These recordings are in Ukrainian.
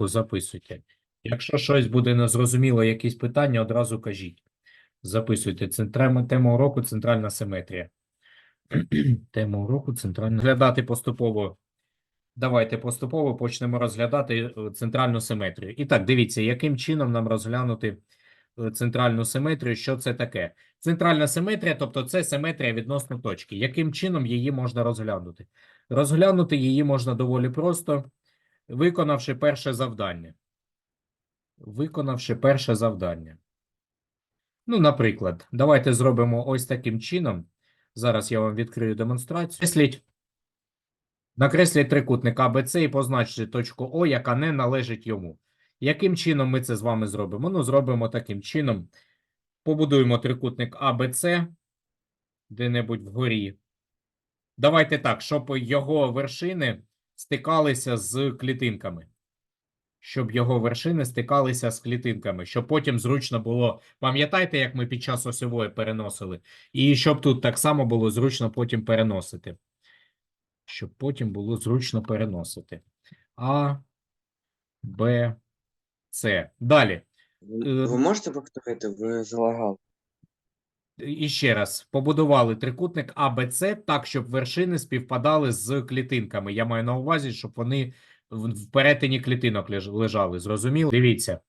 записуйте. Якщо щось буде незрозуміло, якісь питання, одразу кажіть. Записуйте. Це тема, тема уроку центральна симетрія. Тема уроку центральна. Розглядати поступово. Давайте поступово почнемо розглядати е, центральну симетрію. І так, дивіться, яким чином нам розглянути е, центральну симетрію. Що це таке? Центральна симетрія, тобто це симетрія відносно точки. Яким чином її можна розглянути? Розглянути її можна доволі просто, виконавши перше завдання. Виконавши перше завдання. Ну, наприклад, давайте зробимо ось таким чином. Зараз я вам відкрию демонстрацію. Накресліть, накресліть трикутник АБЦ і позначте точку О, яка не належить йому. Яким чином ми це з вами зробимо? Ну, зробимо таким чином. Побудуємо трикутник АБЦ де-небудь вгорі. Давайте так, щоб його вершини стикалися з клітинками. Щоб його вершини стикалися з клітинками, щоб потім зручно було. Пам'ятаєте, як ми під час осьової переносили? І щоб тут так само було зручно потім переносити. Щоб потім було зручно переносити. А, Б, С. Далі. Ви Е, можете повторити? Ви залагали. І ще раз, побудували трикутник АБЦ так, щоб вершини співпадали з клітинками. Я маю на увазі, щоб вони в перетині клітинок лежали. Зрозуміло? Дивіться.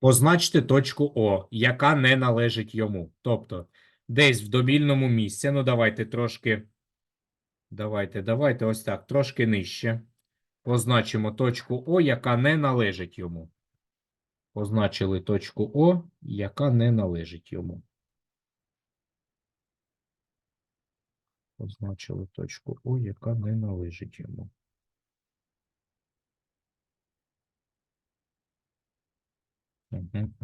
Позначте точку О, яка не належить йому. Тобто, десь в довільному місці. Ну, давайте трошки. Давайте, давайте, ось так, трошки нижче. Позначимо точку О, яка не належить йому. Позначили точку О, яка не належить йому. Позначили точку О, яка не належить йому. Мгм.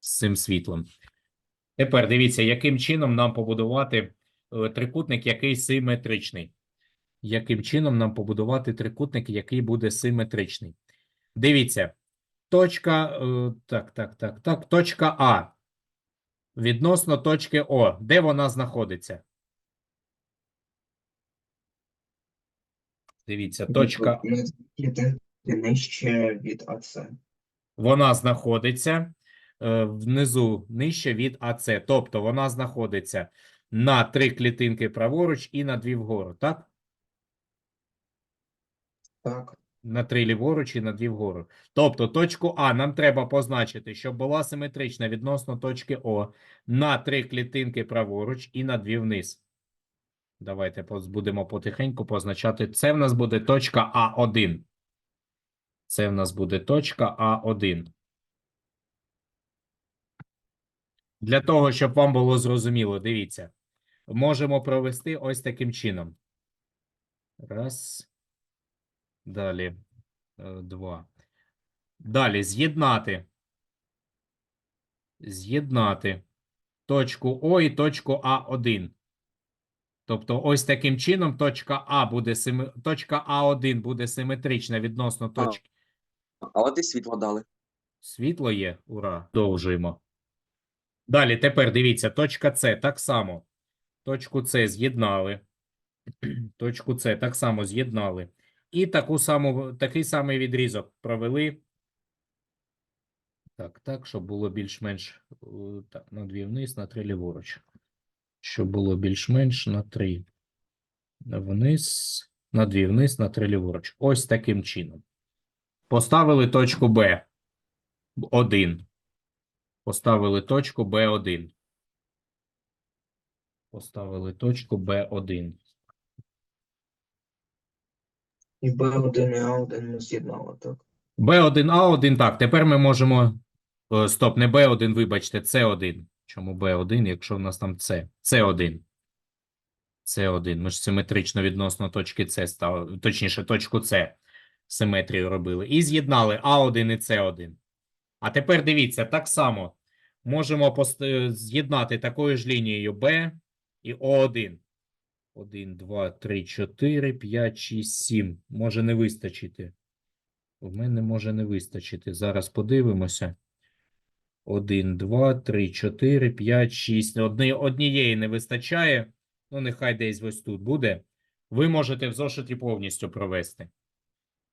З цим світлом. Тепер дивіться, яким чином нам побудувати е, трикутник, який симетричний. Яким чином нам побудувати трикутник, який буде симетричний. Дивіться, точка, е, так, так, так, так, точка А відносно точки О. Де вона знаходиться? Дивіться, точка нижче від АЦ. вона знаходиться е, внизу нижче від АЦ. Тобто вона знаходиться на три клітинки праворуч і на дві вгору, так? Так, На три ліворуч і на дві вгору. Тобто точку А нам треба позначити, щоб була симетрична відносно точки О на три клітинки праворуч і на дві вниз. Давайте будемо потихеньку позначати. Це в нас буде точка А1. Це в нас буде точка А1. Для того, щоб вам було зрозуміло, дивіться. Можемо провести ось таким чином. Раз. Далі. е, Два. Далі з'єднати. З'єднати точку О і точку А1. Тобто, ось таким чином точка А буде симе... точка А1 буде симетрична відносно точки. А от і світло дали. Світло є. Ура. Продовжуємо. Далі, тепер дивіться, точка С так само. Точку С з'єднали. Точку С так само з'єднали. І таку саму, такий самий відрізок провели. Так, так, щоб було більш-менш е, на дві вниз, на три ліворуч. Щоб було більш-менш на три вниз, на дві вниз, на три ліворуч. Ось таким чином. Поставили точку Б. 1. Поставили точку Б1. Поставили точку Б1. І Б1 і А1 ми з'єднали, так? Б1, А1, так, тепер ми можемо. Е, Стоп, не Б1, вибачте, С1. Чому Б1, якщо в нас там С? С1. С1. Ми ж симетрично відносно точки С став, точніше, точку С симетрію робили. І з'єднали А1 і С1. А тепер дивіться, так само можемо е, з'єднати такою ж лінією Б і О1. 1, 2, 3, 4, 5, 6, 7. Може не вистачити. У мене може не вистачити. Зараз подивимося. 1, 2, 3, 4, 5, 6. Одні, однієї не вистачає. ну нехай десь ось тут буде, ви можете в зошиті повністю провести.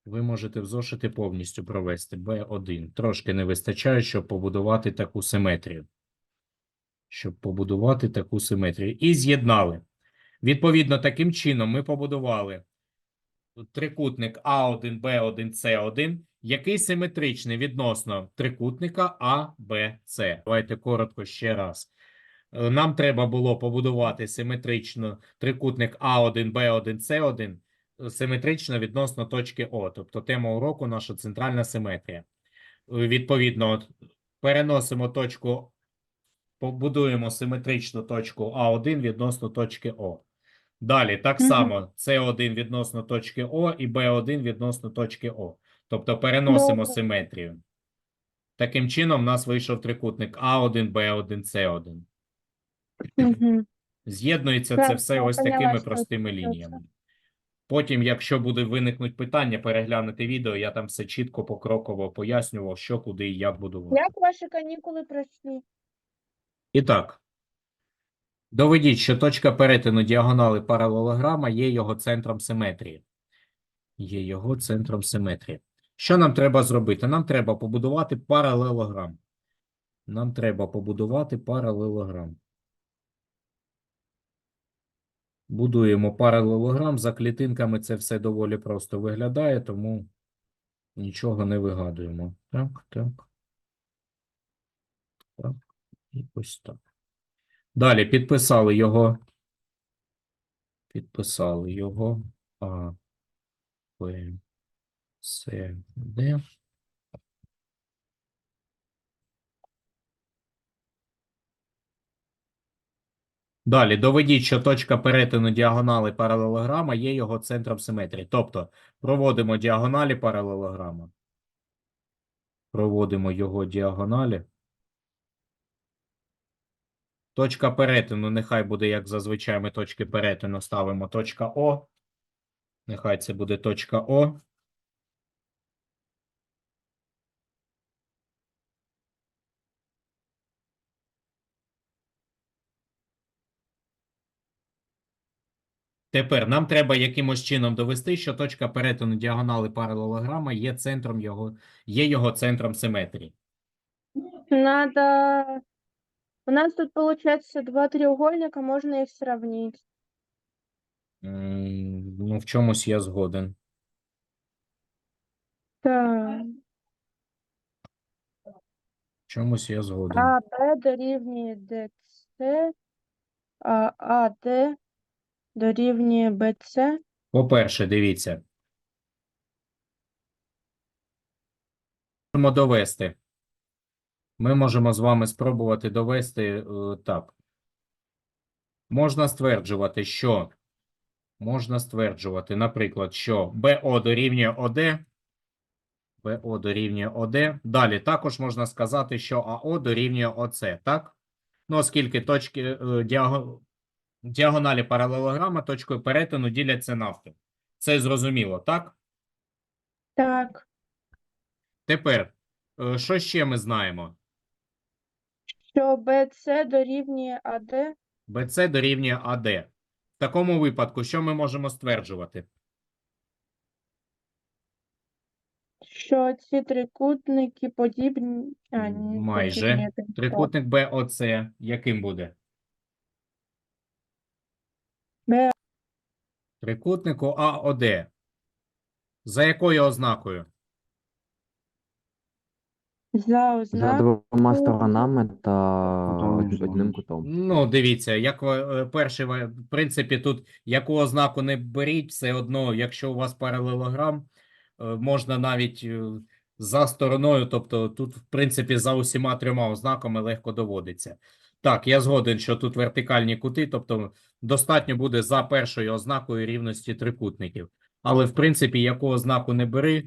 Ви можете в зошиті повністю провести B1. Трошки не вистачає, щоб побудувати таку симетрію. Щоб побудувати таку симетрію. І з'єднали. Відповідно, таким чином ми побудували трикутник А1, Б1, С1, який симетричний відносно трикутника А, Б, С. Давайте коротко ще раз. Е, Нам треба було побудувати симетрично трикутник А1, Б1, С1 е, симетрично відносно точки О. Тобто тема уроку наша центральна симетрія. Е, Відповідно, переносимо точку, побудуємо симетричну точку А1 відносно точки О. Далі, так само С1 відносно точки О і Б1 відносно точки О. Тобто переносимо Добре. симетрію. Таким чином, в нас вийшов трикутник А1, Б1, С1. Угу. З'єднується це все ось такими простими лініями. Потім, якщо буде виникнуть питання, переглянути відео, я там все чітко покроково пояснював, що, куди і як будувати. Як ваші канікули пройшли? І так, доведіть, що точка перетину діагонали паралелограма є його центром симетрії. Є його центром симетрії. Що нам треба зробити? Нам треба побудувати паралелограм. Нам треба побудувати паралелограм. Будуємо паралелограм. За клітинками це все доволі просто виглядає, тому нічого не вигадуємо. Так, так. Так. І ось так. Далі підписали його. Підписали його. А, Б, С, Д. Далі доведіть, що точка перетину діагонали паралелограма є його центром симетрії. Тобто проводимо діагоналі паралелограма. Проводимо його діагоналі. Точка перетину, нехай буде, як зазвичай ми точки перетину ставимо точка О. Нехай це буде точка О. Тепер нам треба якимось чином довести, що точка перетину діагонали паралелограма є центром його, є його центром симетрії. Надо... У нас тут получается два треугольника, можно их сравнить. М, Ну, в чомусь я згоден. Так. В чомусь я згоден. А, Б дорівнює ДЦ, а АД дорівнює БЦ. По-перше, дивіться. Можемо довести. Ми можемо з вами спробувати довести е, так. Можна стверджувати, що можна стверджувати, наприклад, що БО дорівнює ОД. БО дорівнює ОД. Далі також можна сказати, що АО дорівнює ОЦ, так? Ну, оскільки точки е, діагоналі паралелограма точкою перетину діляться навпіл. Це зрозуміло, так? Так. Тепер, е, що ще ми знаємо? Що БЦ дорівнює АД. БЦ дорівнює АД. В такому випадку, що ми можемо стверджувати? Що ці трикутники подібні. А, ні, Майже. подібні Трикутник БОЦ яким буде? Б. Трикутнику АОД. За якою ознакою? За За двома сторонами та Кутом одним кутом. Ну, дивіться, як ви- е, перший, ва- в принципі, тут яку ознаку не беріть, все одно, якщо у вас паралелограм, е, можна навіть е, за стороною, тобто тут, в принципі, за усіма трьома ознаками легко доводиться. Так, я згоден, що тут вертикальні кути, тобто достатньо буде за першою ознакою рівності трикутників. Але, в принципі, яку ознаку не бери,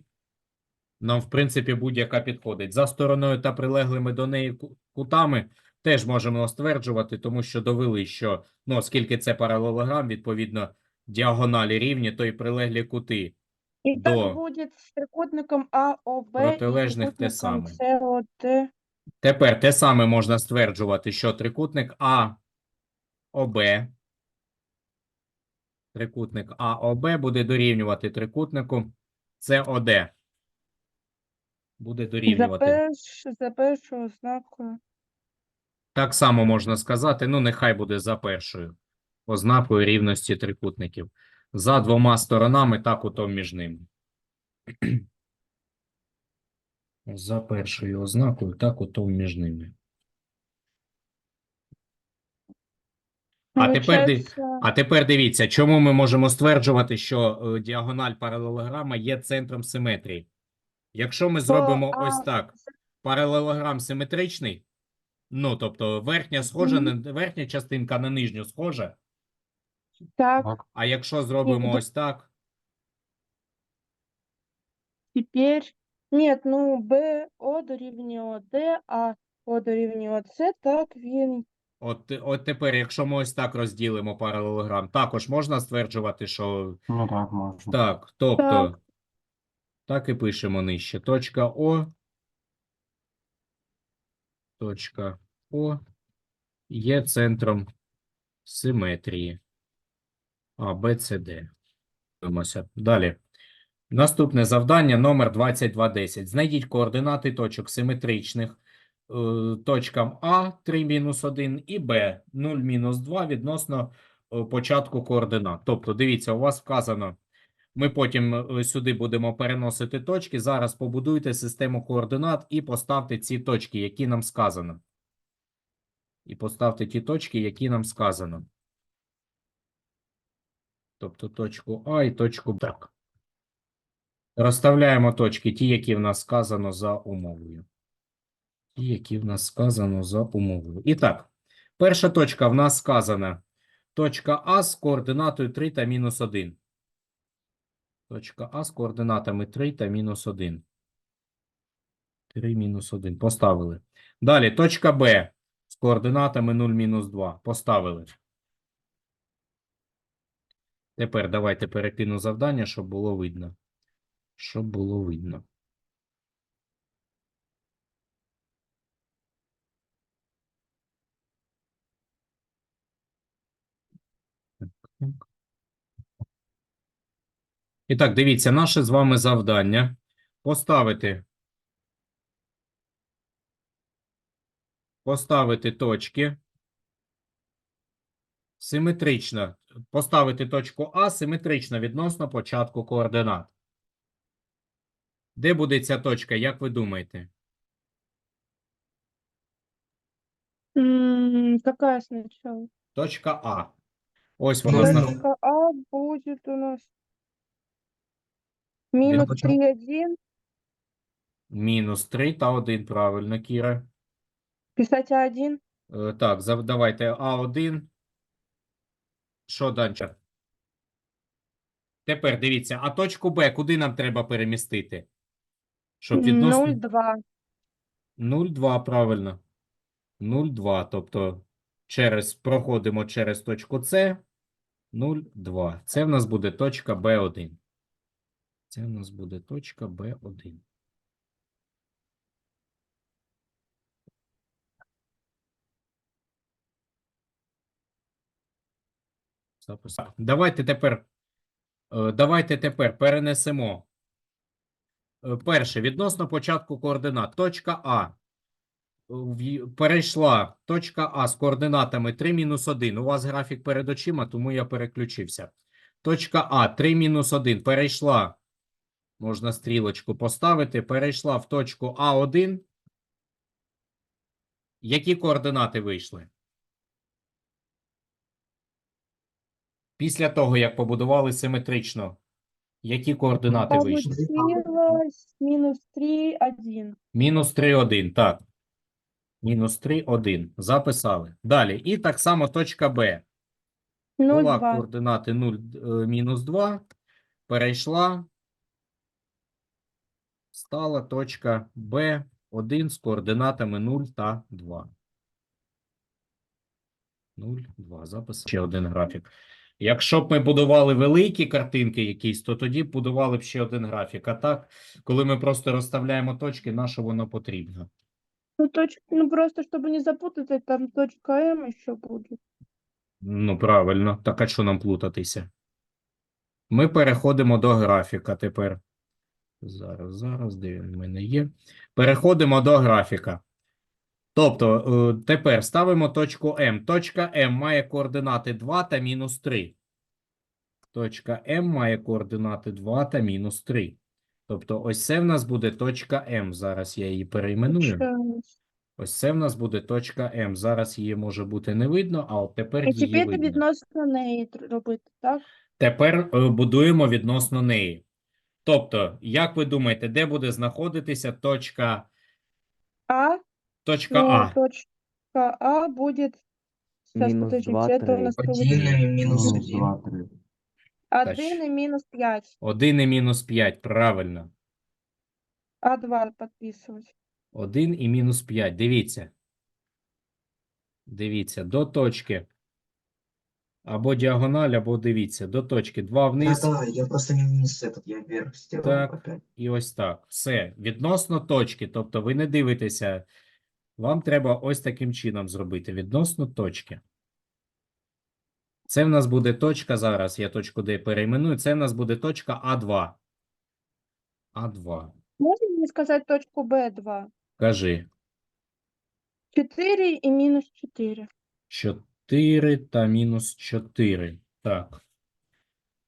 нам, в принципі, будь-яка підходить. За стороною та прилеглими до неї кутами теж можемо стверджувати, тому що довели, що ну, оскільки це паралелограм, відповідно, діагоналі рівні, то й прилеглі кути. І до так буде з трикутником АОБ протилежних те саме. СОД. Тепер те саме можна стверджувати, що трикутник А ОБ Трикутник АОБ буде дорівнювати трикутнику СОД. Буде За, дорівнювати. перш, за першою ознакою. Так само можна сказати, ну нехай буде за першою ознакою рівності трикутників. За двома сторонами та кутом між ними. За першою ознакою та кутом між ними. А тепер, а тепер дивіться, чому ми можемо стверджувати, що е, діагональ паралелограма є центром симетрії. Якщо ми зробимо а, ось так, паралелограм симетричний, ну, тобто верхня схожа, на, верхня частинка на нижню схожа, Так, а якщо зробимо ось так, тепер. Ні, ну БО дорівнює ОД, а О дорівнює ОЦ, так він. от, от тепер, якщо ми ось так розділимо паралелограм, також можна стверджувати, що Ну так, можна. Так, тобто, Так. Так і пишемо нижче. Точка О. Точка О є центром симетрії А, Б, С, Д. Далі. Наступне завдання номер 2210. Знайдіть координати точок симетричних е, точкам А 3-1 і Б 0-2 відносно е, початку координат. Тобто, дивіться, у вас вказано ми потім е, сюди будемо переносити точки. Зараз побудуйте систему координат і поставте ці точки, які нам сказано. І поставте ті точки, які нам сказано. Тобто точку А і точку Б. Так. Розставляємо точки, ті, які в нас сказано за умовою. Ті, які в нас сказано за умовою. І так, перша точка в нас сказана. Точка А з координатою 3 та мінус 1. Точка А з координатами 3 та мінус 1. 3 мінус 1. Поставили. Далі точка Б з координатами 0 мінус 2. Поставили. Тепер давайте перекину завдання, щоб було видно. Щоб було видно. І так, дивіться, наше з вами завдання поставити поставити точки симетрично, поставити точку А симетрично відносно початку координат. Де буде ця точка, як ви думаєте? Какая сначала? Точка А. Ось вона Точка А будет у нас почему? 3, 1. мінус 3 та 1, правильно, Кіра. Писать А1. Е, Так, зав- давайте А1. Що, Данча? Тепер дивіться, а точку Б куди нам треба перемістити? Щоб відносно 0,2. 0,2, правильно. 0,2, тобто через, проходимо через точку С. 0,2. Це в нас буде точка Б1. Це в нас буде точка Б1. Записав. Давайте тепер, е, давайте тепер перенесемо. Е, Перше, відносно початку координат. Точка А. Перейшла точка А з координатами 3 мінус 1. У вас графік перед очима, тому я переключився. Точка А 3 мінус 1 перейшла. Можна стрілочку поставити. Перейшла в точку А1. Які координати вийшли? Після того, як побудували симетрично, які координати вийшли? Минус 3, 1. Мінус 3, 1, так. Мінус 3, 1. Записали. Далі. І так само точка Б. Була координати 0, е, мінус 2. Перейшла. Стала точка Б1 з координатами 0 та 2. 0, 2. Записали. Ще один графік. Якщо б ми будували великі картинки якісь, то тоді б будували б ще один графік. А так, коли ми просто розставляємо точки, на що воно потрібно? Ну, точ... ну, просто чтобы не запутаться, там точка М еще будет. Ну, правильно. Так, а що нам плутатися? Ми переходимо до графіка тепер. Зараз, зараз, де він в мене є. Переходимо до графіка. Тобто, е, тепер ставимо точку М. Точка М має координати 2 та мінус 3. Точка М має координати 2 та мінус 3. Тобто, ось це в нас буде точка М. Зараз я її перейменую. Ось це в нас буде точка М. Зараз її може бути не видно, а от тепер її тепер видно. відносно неї робити, так? Тепер е, будуємо відносно неї. Тобто, як ви думаєте, де буде знаходитися точка, А, точка ну, А? точка А будет... Сейчас, Мінус подождите, два, это у три. нас Один і мінус Мінус один. два, три. один и минус 5, 1 і мінус 5, правильно. А2 подписывать. 1 і мінус 5. Дивіться. Дивіться, до точки. Або діагональ, або дивіться, до точки. 2 вниз. Да, да, я просто не вниз этот, я вверх сделал Так. опять. І ось так. Все. Відносно точки. Тобто ви не дивитеся. Вам треба ось таким чином зробити. Відносно точки. Це в нас буде точка зараз. Я точку D перейменую. Це в нас буде точка А2. А2. Можно мне сказать точку Б2? Кажи. 4 и минус 4. 4 та мінус 4. Так.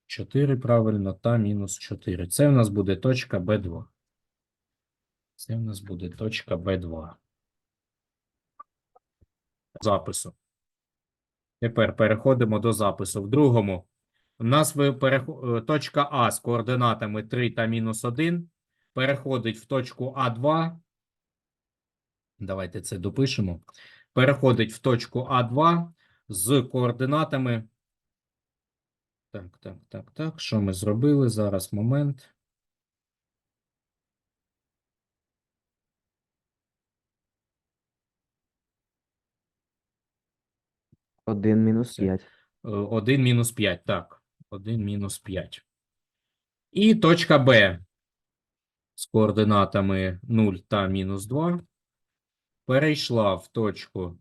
4 правильно та мінус 4. Це в нас буде точка Б2. Це в нас буде точка Б2. Запису. Тепер переходимо до запису. В другому. У нас е, точка А з координатами 3 та мінус 1 переходить в точку А2. Давайте це допишемо. Переходить в точку А2 з координатами. Так, так, так, так. Що ми зробили? Зараз момент. Один мінус п'ять. 1 мінус 5. Так. 1 мінус 5. І точка Б з координатами 0 та мінус 2 перейшла в точку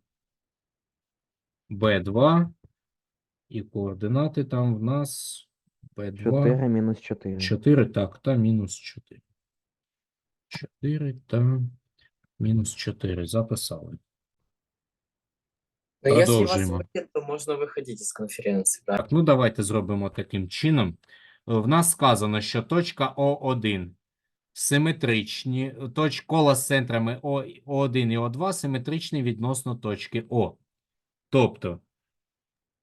Б2. І координати там в нас Б2. Чотири мінус чотири. 4, так, та мінус 4. 4 та мінус 4. Записали. Но если вас Продолжим. хватит, то можно выходить из конференции, да? Так, ну давайте зробимо таким чином. Е, В нас сказано, що точка О1 симетричні, точ, кола з центрами О, О1 і О2 симетричні відносно точки О. Тобто,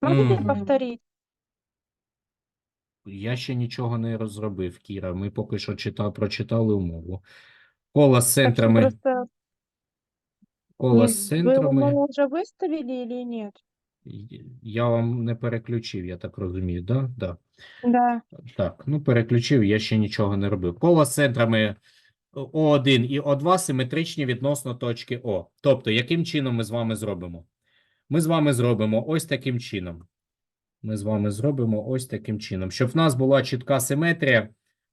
Можете Мгм. повторить? я ще нічого не розробив, Кіра. Ми поки що читав, прочитали умову. Кола з Так что центрами, просто кола з вы центрами. умову уже выставили или нет? Й- Я вам не переключив, я так розумію, да? Да. Да. Так, ну переключив, я ще нічого не робив. Коло з центрами О1 і О2 симетричні відносно точки О. Тобто, яким чином ми з вами зробимо? Ми з вами зробимо ось таким чином. Ми з вами зробимо ось таким чином. Щоб в нас була чітка симетрія,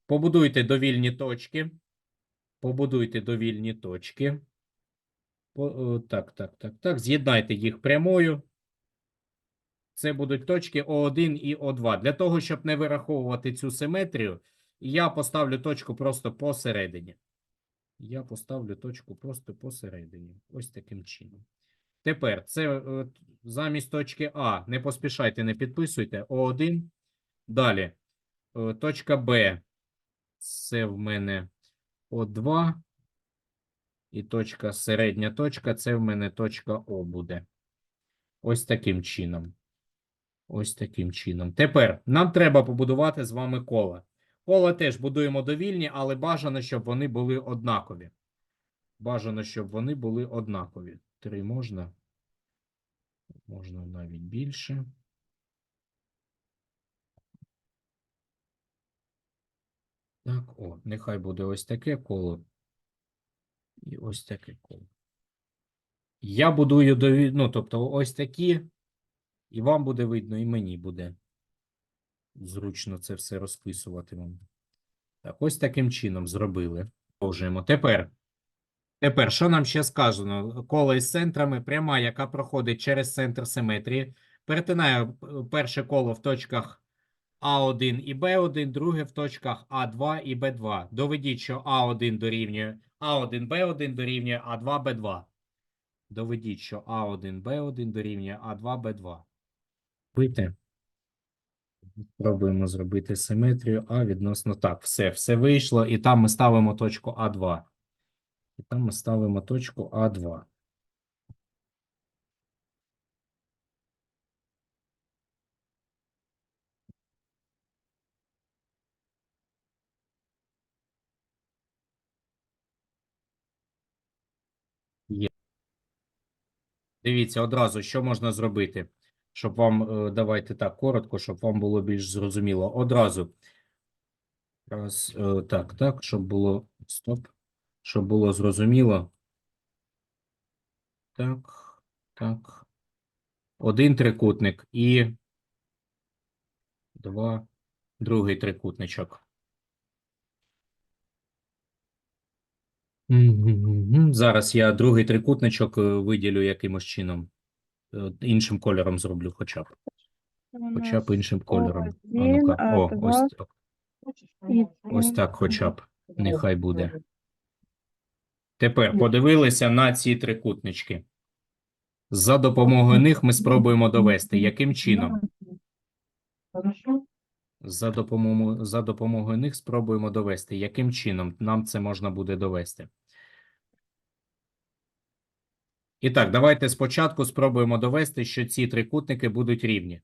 побудуйте довільні точки. Побудуйте довільні точки. О, так, так, так, так. З'єднайте їх прямою. Це будуть точки О1 і О2. Для того, щоб не вираховувати цю симетрію, я поставлю точку просто посередині. Я поставлю точку просто посередині. Ось таким чином. Тепер це е, замість точки А. Не поспішайте, не підписуйте. О1. Далі. е, Точка Б. Це в мене О2. І точка середня точка. Це в мене точка О буде. Ось таким чином. Ось таким чином. Тепер нам треба побудувати з вами кола. Кола теж будуємо довільні, але бажано, щоб вони були однакові. Бажано, щоб вони були однакові. Три можна. Можна навіть більше. Так, о, нехай буде ось таке коло. І ось таке коло. Я будую дові... ну, тобто ось такі. І вам буде видно, і мені буде зручно це все розписувати вам. Так, ось таким чином зробили. Продовжуємо. Тепер, тепер, що нам ще сказано? Коло із центрами, пряма, яка проходить через центр симетрії, перетинає е, перше коло в точках А1 і Б1, друге в точках А2 і Б2. Доведіть, що А1 дорівнює А1, Б1 дорівнює А2, Б2. Доведіть, що А1, Б1 дорівнює А2, Б2. Пити. Спробуємо зробити симетрію А відносно так. Все, все вийшло. І там ми ставимо точку А2. І там ми ставимо точку А2. Є. Дивіться, одразу, що можна зробити, щоб вам, е, давайте так, коротко, щоб вам було більш зрозуміло. Одразу. Раз, е, так, так, щоб було, стоп, щоб було зрозуміло. Так, так. Один трикутник і два, другий трикутничок. Зараз я другий трикутничок е, виділю якимось чином. Е, Іншим кольором зроблю хоча б. Хоча б іншим кольором. О, ось так. Ось так хоча б. Нехай буде. Тепер подивилися на ці трикутнички. За допомогою них ми спробуємо довести, яким чином. За допомогою, за допомогою них спробуємо довести, яким чином нам це можна буде довести. І так, давайте спочатку спробуємо довести, що ці трикутники будуть рівні.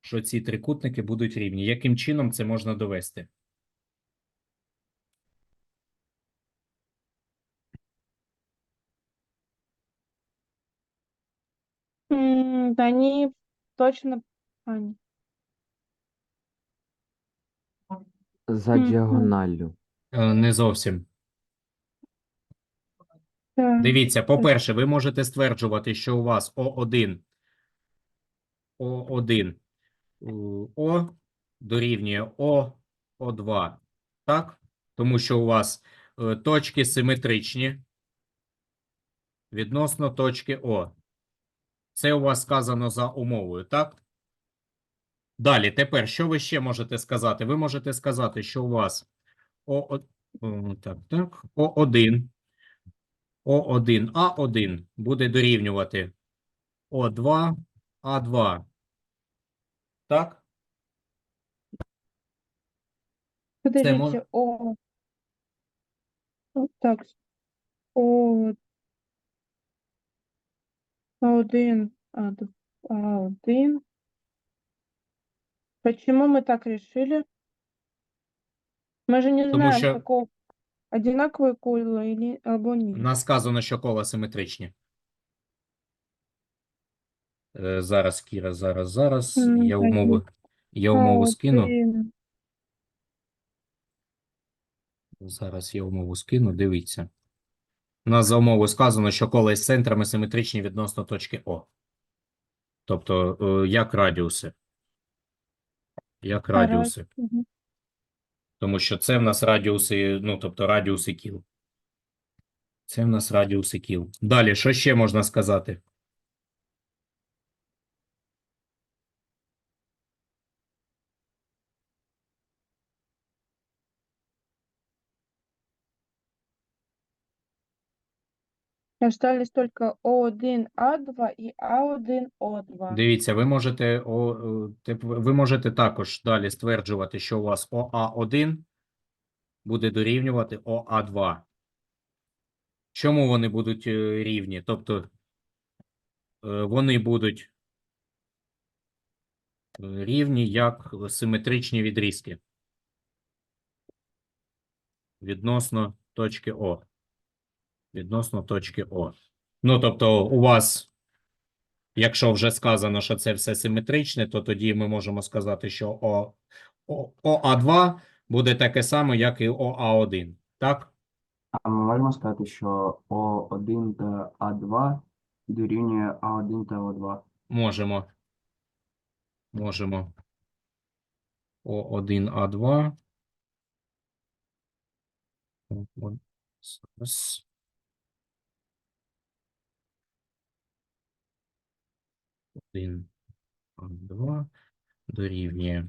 Що ці трикутники будуть рівні. Яким чином це можна довести? М, Да они точно... а. За Мгм. діагоналлю. Е, Не зовсім. Так. Дивіться, по-перше, ви можете стверджувати, що у вас О1, О1, О дорівнює О, О2. Так? Тому що у вас е, точки симетричні відносно точки О. Це у вас сказано за умовою, так? Далі, тепер, що ви ще можете сказати? Ви можете сказати, що у вас О, о, так, так, О1 О1, А1 буде дорівнювати О2, А2. Так? Мож- о... Так. О... А1, А2, А1. Почему мы так решили? Мы же не Потому знаем, что- какого одинаковые кола или або У ні. нас сказано, що кола симетричні. Е, зараз, Кіра, зараз, зараз. М, Я так, умову, я умову скину. А1. Зараз я умову скину, дивіться. У нас за умовою сказано, що кола із центрами симетричні відносно точки О. Тобто, е, як радіуси. Як радіуси. Тому що це в нас радіуси, ну, тобто радіуси кіл. Це в нас радіуси кіл. Далі, що ще можна сказати? Остались только О1, А2 і А1, О2. Дивіться, ви можете, о, е, тип- ви можете також далі стверджувати, що у вас ОА1 буде дорівнювати ОА2. Чому вони будуть е, рівні? Тобто е, вони будуть рівні як симетричні відрізки відносно точки О. Відносно точки О. Ну, тобто, у вас Якщо вже сказано, що це все симетричне, то тоді ми можемо сказати, що О, О, ОА2 буде таке саме, як і ОА1. Так? А ми можемо сказати, що О1 та А2 дорівнює А1 та О2. Можемо. Можемо. О1, А2. О, о, зараз. Один, А2 дорівнює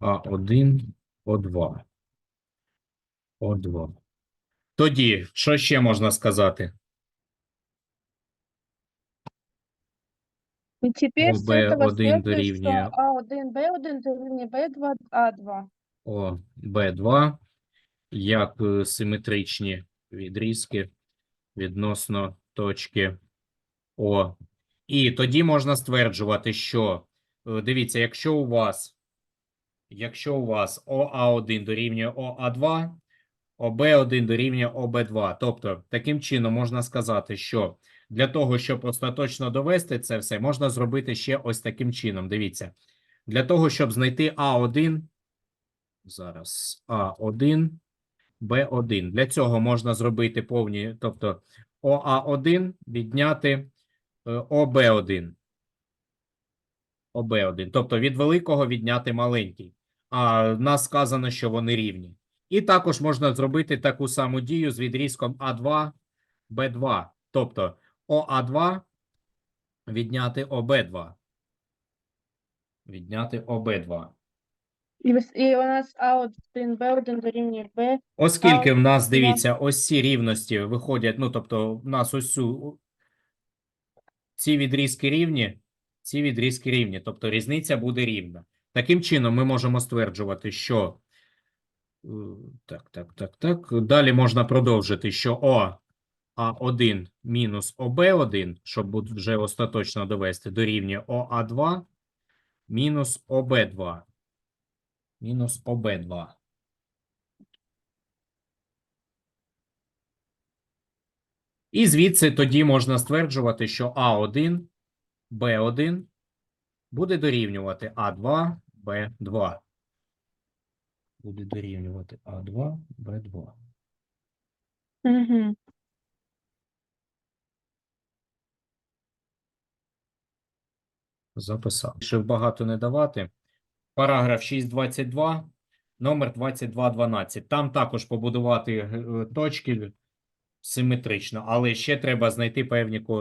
А1, О2. О2. Тоді, що ще можна сказати? Этого один следует, дорівнює- А1, Б1 дорівнює Б2, А2. О, Б2 як е, симетричні відрізки відносно точки О. І тоді можна стверджувати, що, е, дивіться, якщо у вас, якщо у вас ОА1 дорівнює ОА2, ОБ1 дорівнює ОБ2. Тобто, таким чином можна сказати, що для того, щоб остаточно довести це все, можна зробити ще ось таким чином. Дивіться, для того, щоб знайти А1, Зараз А1, Б1. Для цього можна зробити повні, тобто ОА1 відняти ОБ1. ОБ1. Тобто від великого відняти маленький. А в нас сказано, що вони рівні. І також можна зробити таку саму дію з відрізком А2, Б2. Тобто ОА2 відняти ОБ2. Відняти ОБ2. І, і у нас А1, Б1 дорівнює Б. Оскільки в нас, дивіться, ось ці рівності виходять, ну, тобто, в нас ось цю, ці відрізки рівні, ці відрізки рівні, тобто різниця буде рівна. Таким чином, ми можемо стверджувати, що, е, так, так, так, так, далі можна продовжити, що О А1 мінус ОБ1, щоб вже остаточно довести, дорівнює ОА2 мінус ОБ2. Мінус ОБ2. І звідси тоді можна стверджувати, що А1, Б1 буде дорівнювати А2, Б2. Буде дорівнювати А2, Б2. Угу. Записав. Щоб багато не давати. Параграф 6.22, номер 22.12. Там також побудувати е, точки симетрично, але ще треба знайти певні координати.